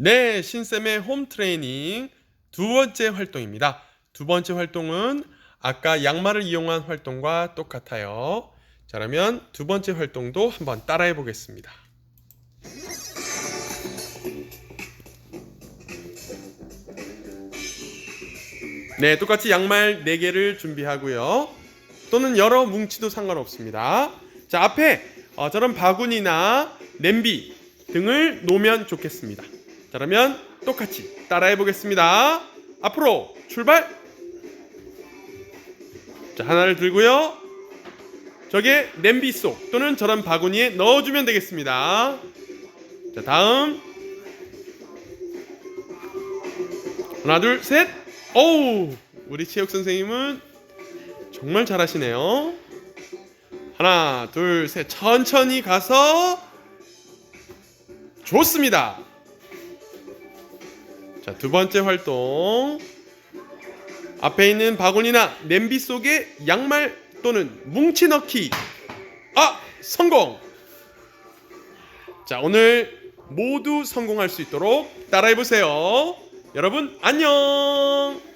네, 신쌤의 홈 트레이닝 두 번째 활동입니다. 두 번째 활동은 아까 양말을 이용한 활동과 똑같아요. 자, 그러면 두 번째 활동도 한번 따라해 보겠습니다. 네, 똑같이 양말 4개를 준비하고요. 또는 여러 뭉치도 상관없습니다. 자, 앞에 어, 저런 바구니나 냄비 등을 놓으면 좋겠습니다. 자, 그러면 똑같이 따라해 보겠습니다. 앞으로 출발! 자, 하나를 들고요. 저게 냄비 속 또는 저런 바구니에 넣어주면 되겠습니다. 자, 다음. 하나, 둘, 셋. 어우, 우리 체육 선생님은 정말 잘하시네요. 하나, 둘, 셋. 천천히 가서 좋습니다. 자, 두 번째 활동. 앞에 있는 바구니나 냄비 속에 양말 또는 뭉치 넣기. 아, 성공. 자, 오늘 모두 성공할 수 있도록 따라해 보세요. 여러분 안녕.